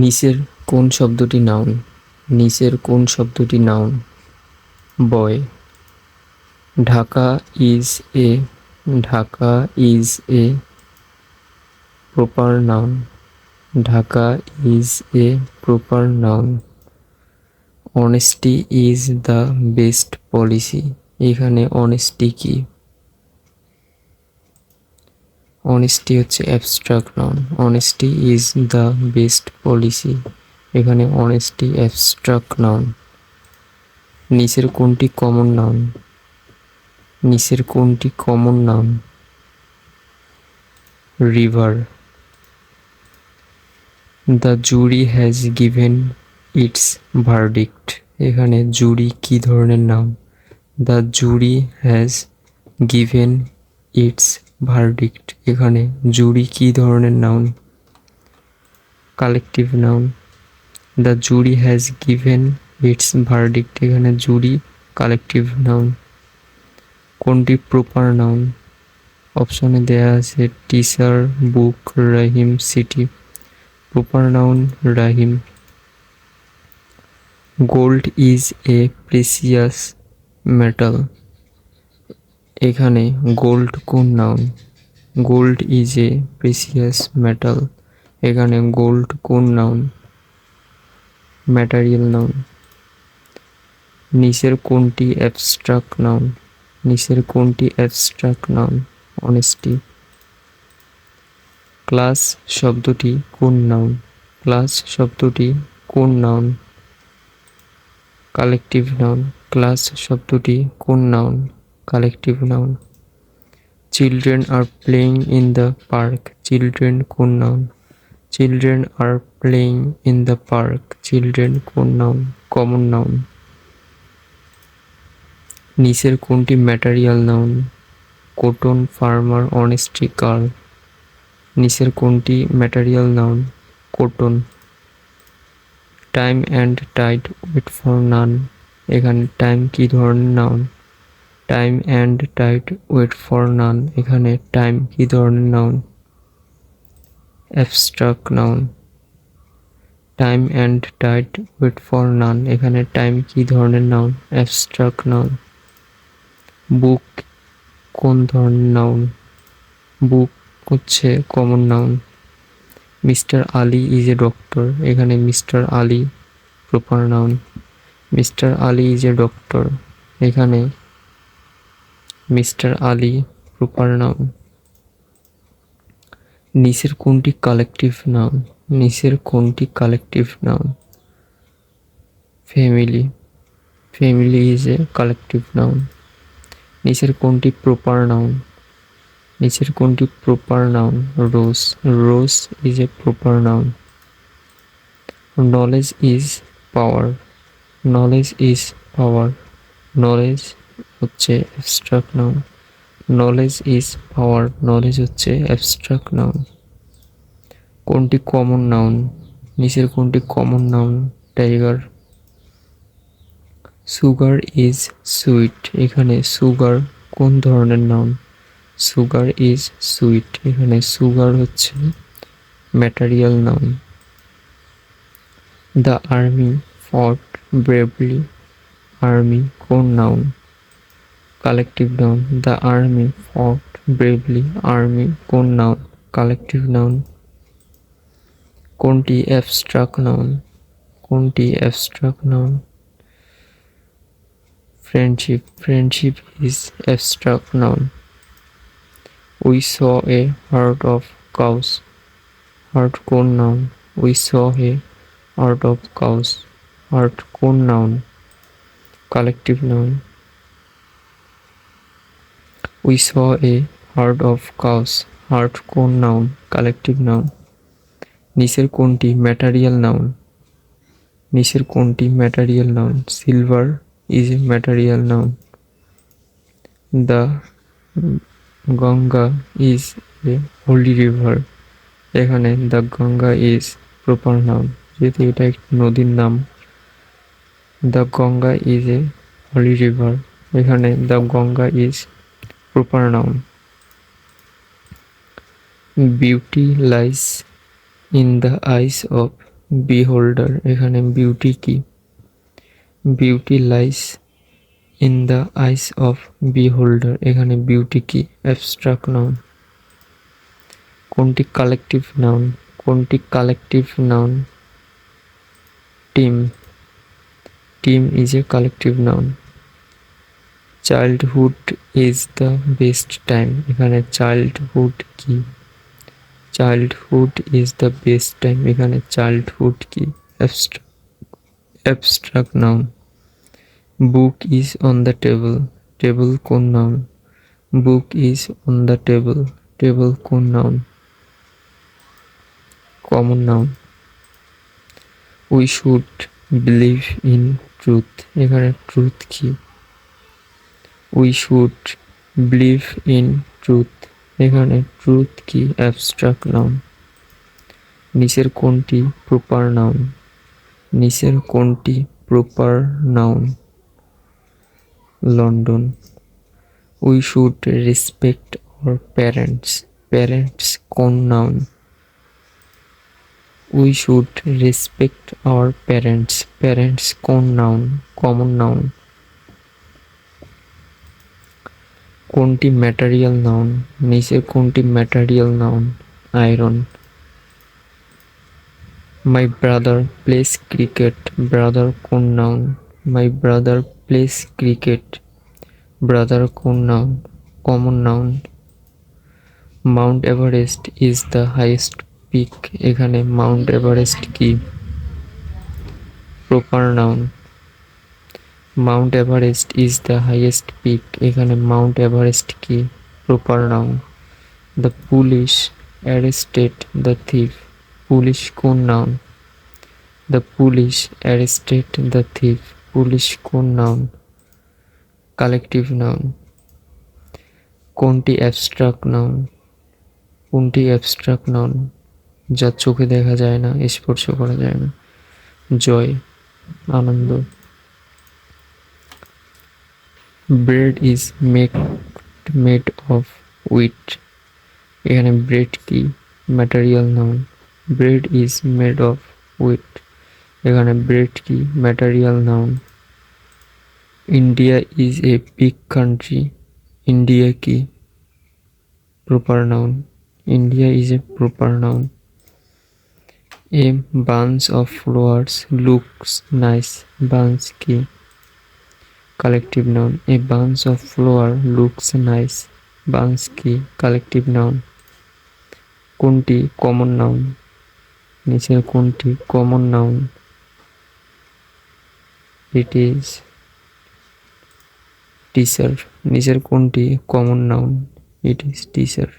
নিচের কোন শব্দটি নাউন নিচের কোন শব্দটি noun boy Dhaka is a Dhaka is a proper noun Dhaka is a proper noun honesty is the best policy এখানে অনেস্টি কি? অনেস্টি হচ্ছে abstract noun honesty is the best policy এখানে অনেস্টি অ্যাবস্ট্রাক্ট নাউন নিচের কোনটি common noun নিচের কোনটি common noun river the jury has given its verdict এখানে jury কি ধরনের নাম the jury has given its verdict এখানে জুরি কি ধরনের noun collective noun the jury has given its verdict এখানে জুরি কালেকটিভ নাউন কোনটি প্রপার নাউন অপশনে দেয়া আছে teacher book Rahim city proper noun Rahim gold is a precious metal এখানে gold কোন noun gold is a precious metal এখানে gold কোন noun material noun নিচের কোনটি অ্যাবস্ট্রাক্ট নাউন নিচের কোনটি অ্যাবস্ট্রাক্ট নাউন অনেস্টি ক্লাস শব্দটি কোন নাউন ক্লাস শব্দটি কোন নাউন কালেকটিভ নাউন ক্লাস শব্দটি কোন noun collective noun children are playing in the park children কোন noun children are playing in the park children কোন নাউন কমন নাউন নিচের কোনটি material noun cotton farmer honesty girl নিচের কোনটি material noun cotton time and tide wait for none এখানে time কি ধরনের noun time and tide wait for none এখানে time কি ধরনের noun abstract noun time and tide wait for none এখানে time কি ধরনের নাউন অ্যাবস্ট্রাক্ট নাউন বুক কোন ধরনের নাউন বুক হচ্ছে common noun mister Ali is a doctor এখানে mister Ali proper noun mister Ali is a doctor এখানে mister Ali proper নাম। নিচের কোনটি কালেকটিভ নাম? নিচের কোনটি কালেকটিভ নাম? Family family is a collective noun নিচের কোনটি প্রপার নাউন নিচের কোনটি proper noun rose rose is a proper noun knowledge is power knowledge is power knowledge হচ্ছে abstract noun knowledge is power knowledge হচ্ছে অ্যাবস্ট্রাক্ট নাউন কোনটি common noun নিচের কোনটি common noun tiger sugar is sweet এখানে sugar কোন ধরনের noun sugar is sweet এখানে sugar হচ্ছে material noun the army fought bravely army কোন noun collective noun the army fought bravely army কোন নাউন কালেকটিভ নাউন কোনটি অ্যাবস্ট্রাক্ট নাউন কোনটি abstract noun friendship friendship is abstract noun we saw a herd of cows herd কোন noun we saw a herd of cows herd কোন noun collective noun We saw a herd of cows. Herd কোন noun, collective noun. নিচের কোনটি material noun নিচের কোনটি material noun silver is a material noun the Ganga is a holy river এখানে the Ganga is proper noun যেহেতু এটা একটি নদীর নাম the Ganga is a holy river এখানে the Ganga is proper noun beauty lies in the eyes of beholder এখানে beauty কি? Beauty lies in the eyes of beholder এখানে beauty কি? অ্যাবস্ট্রাক্ট নাউন কোনটি কালেকটিভ নাউন কোনটি collective noun team team is a collective noun childhood is the best time এখানে childhood কি? Childhood is the best time এখানে childhood কি? Abstract noun book is on the table table কোন noun book is on the table table কোন noun common noun we should believe in truth এখানে truth কি? We should believe in truth এখানে truth কি? Abstract noun নিচের কোনটি proper noun নিচের কোনটি proper noun London we should respect our parents parents কোন noun we should respect our parents parents কোন নাউন কমন নাউন কোনটি ম্যাটারিয়াল নাউন নিচের কোনটি material noun iron my brother plays cricket brother কোন noun my brother plays cricket brother কোন noun common noun mount Everest is the highest peak এখানে Mount Everest কি? Proper noun mount Everest is the highest peak এখানে Mount Everest কি? Proper noun the police arrested the thief police কোন noun the police arrested the thief police কোন noun collective noun কোনটি abstract noun কোনটি abstract noun যা চোখে দেখা যায় না, স্পর্শ করা যায় না। জয়, আনন্দ। Bread is make, made of wheat. এখানে ব্রেড কি? Material noun bread is made of wheat. এখানে ব্রেড কি? Material noun India is a big country. India কি? Proper noun. India is a proper noun. A bunch of flowers looks nice. Bunch কি? Collective noun a bunch of flower looks nice bunch কি? Collective noun কোনটি? Common noun নিচের কোনটি? Common noun it is teacher নিচের কোনটি? Common noun it is teacher